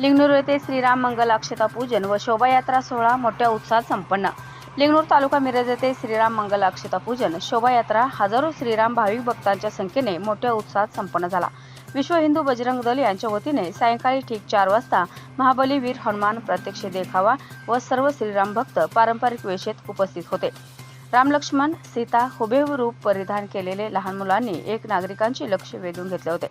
येथे श्रीराम मंगल अक्षता पूजन व शोभायात्रा सोहळा मोठ्या उत्साहात संपन्न. लिंगणूर तालुका मिरज येथे श्रीराम मंगल अक्षता पूजन शोभायात्रा हजारो श्रीराम भाविक भक्तांच्या संख्येने मोठ्या उत्साहात संपन्न झाला. विश्व हिंदू बजरंग दल यांच्या वतीने सायंकाळी ठीक चार वाजता महाबली वीर हनुमान प्रत्यक्ष देखावा व सर्व श्रीराम भक्त पारंपरिक वेशेत उपस्थित होते. राम लक्ष्मण सीता हुबेहूब रूप परिधान केलेले लहान मुलांनी एक नागरिकांचे लक्ष वेधून घेतले होते.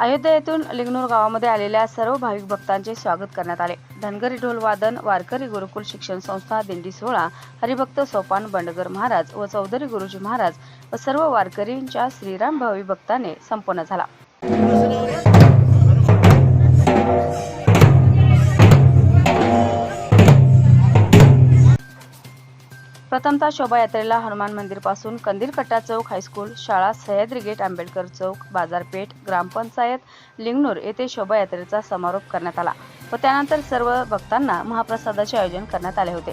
अयोध्या येथून लिंगणूर गावामध्ये आलेल्या सर्व भाविक भक्तांचे स्वागत करण्यात आले. धनगरी ढोलवादन वारकरी गुरुकुल शिक्षण संस्था दिंडी सोहळा हरिभक्त सोपान बंडगर महाराज व चौधरी गुरुजी महाराज व सर्व वारकरींच्या श्रीराम भावी भक्ताने संपन्न झाला. प्रथमतः शोभायात्रेला हनुमान मंदिरपासून कंदीरकट्टा चौक हायस्कूल शाळा सह्याद्री गेट आंबेडकर चौक बाजारपेठ ग्रामपंचायत लिंगनूर येथे शोभायात्रेचा समारोप करण्यात आला व त्यानंतर सर्व भक्तांना महाप्रसादाचे आयोजन करण्यात आले होते.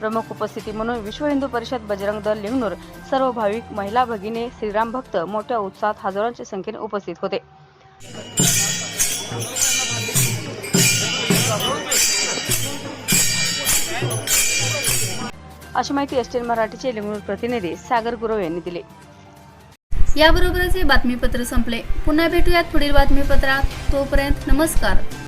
प्रमुख उपस्थिती म्हणून विश्व हिंदू परिषद बजरंग दल लिंगनूर सर्व भाविक महिला भगिनी श्रीराम भक्त मोठ्या उत्साहात हजारोंच्या संख्येने उपस्थित होते. अशी माहिती एस टी मराठीचे लिंगणूर प्रतिनिधी सागर गुरव यांनी दिली. याबरोबरच हे बातमीपत्र संपले. पुन्हा भेटूयात पुढील बातमीपत्रात. तोपर्यंत नमस्कार.